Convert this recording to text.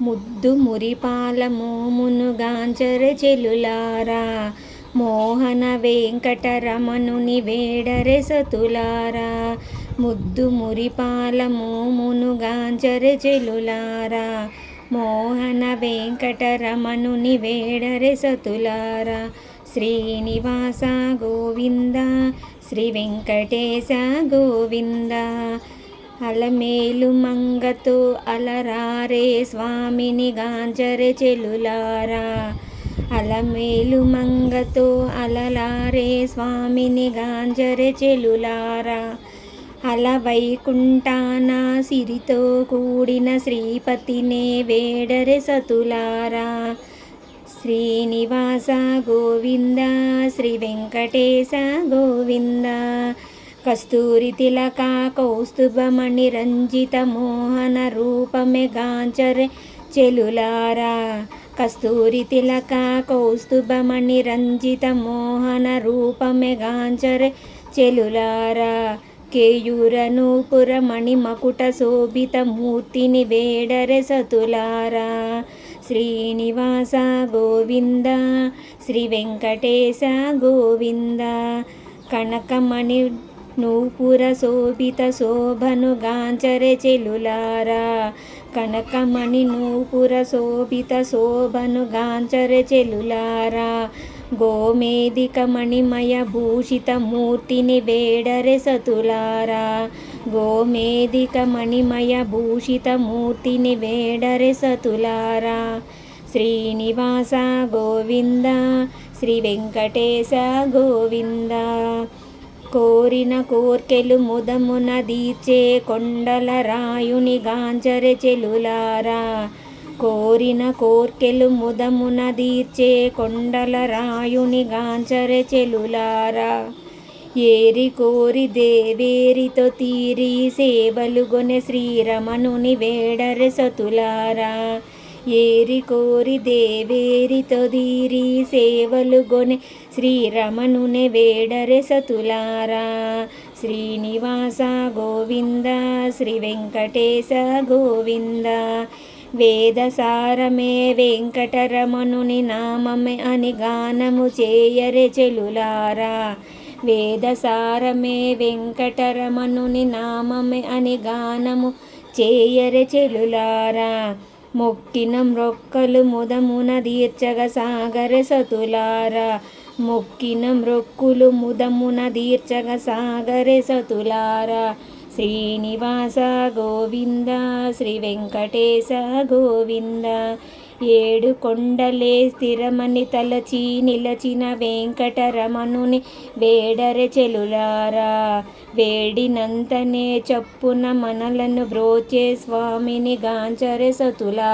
ముద్దు మురిపాల మోమును చెలులారా మోహన వెంకటరమణుని వేడరెసతులారా ముద్దు మురిపాల మోమును చెలులారా మోహన వెంకటరమణుని వేడరెసతులారా శ్రీనివాస గోవింద శ్రీ వెంకటేశ గోవింద. అలమేలు మంగతో అలరారే స్వామిని గాంచరె చెలులారా. అలమేలు మంగతో అలలారే స్వామిని గాంజరె చెలులారా. అల వైకుంఠాన సిరితో కూడిన శ్రీపతినే వేడరె సతులారా. శ్రీనివాస గోవింద శ్రీ వెంకటేశ గోవింద కస్తూరి తిలక కౌస్తుభమణి రంజిత మోహన రూపమే గాంచరే చెలులారా. కస్తూరి తిలక కౌస్తుభమణి రంజిత మోహన రూపమే గాంచరే చెలులారా. కేయూరనూపురమణి మకుట శోభిత మూర్తిని వేడరె సతులారా. శ్రీనివాస గోవింద శ్రీ వెంకటేశ గోవింద. కనకమణి నూపుర శోభిత శోభను గాంచరె చెలులారా. కనకమణి నూపుర శోభిత శోభను గాంచరె చెలులారా. గోమేదిక మణిమయ భూషిత మూర్తిని వేడరె సతులారా. గోమేదిక మణిమయ భూషిత మూర్తిని వేడరె సతులారా. శ్రీనివాస గోవింద శ్రీ వెంకటేశ గోవింద. కోరిన కోర్కెలు ముదమున దీర్చే కొండల రాయుని గాంజర చెలులారా. కోరిన కోర్కెలు ముదమున దీర్చే కొండల రాయుని గాంచరె చెలులారా. ఏరి కోరి దేవేరితో తీరి సేవలుగొనె శ్రీరమణుని వేడరె సతులారా. ఏరి కోరి దేవేరితో దీరి సేవలు గొనె శ్రీరమణుని వేడరె సతులారా. శ్రీనివాస గోవింద శ్రీ వెంకటేశ గోవింద. వేదసారమే వెంకటరమణుని నామమే అని గానము చేయరె చెలులారా. వేదసారమే వెంకటరమణుని నామమే అని గానము చేయరె చెలులారా. మొక్కిన మ్రొక్కలు ముదమున దీర్చగ సాగర సతులారా. మొక్కిన మ్రొక్కులు ముదమున దీర్చగ సాగరె సతులారా. శ్రీనివాస గోవింద శ్రీ వెంకటేశ గోవింద. ఏడు కొండలే స్థిరమని తలచి నిలచిన వెంకటరమణుని వేడరె చెలులారా. వేడినంతనే చప్పున మనలను బ్రోచే స్వామిని గాంచరే సతులా.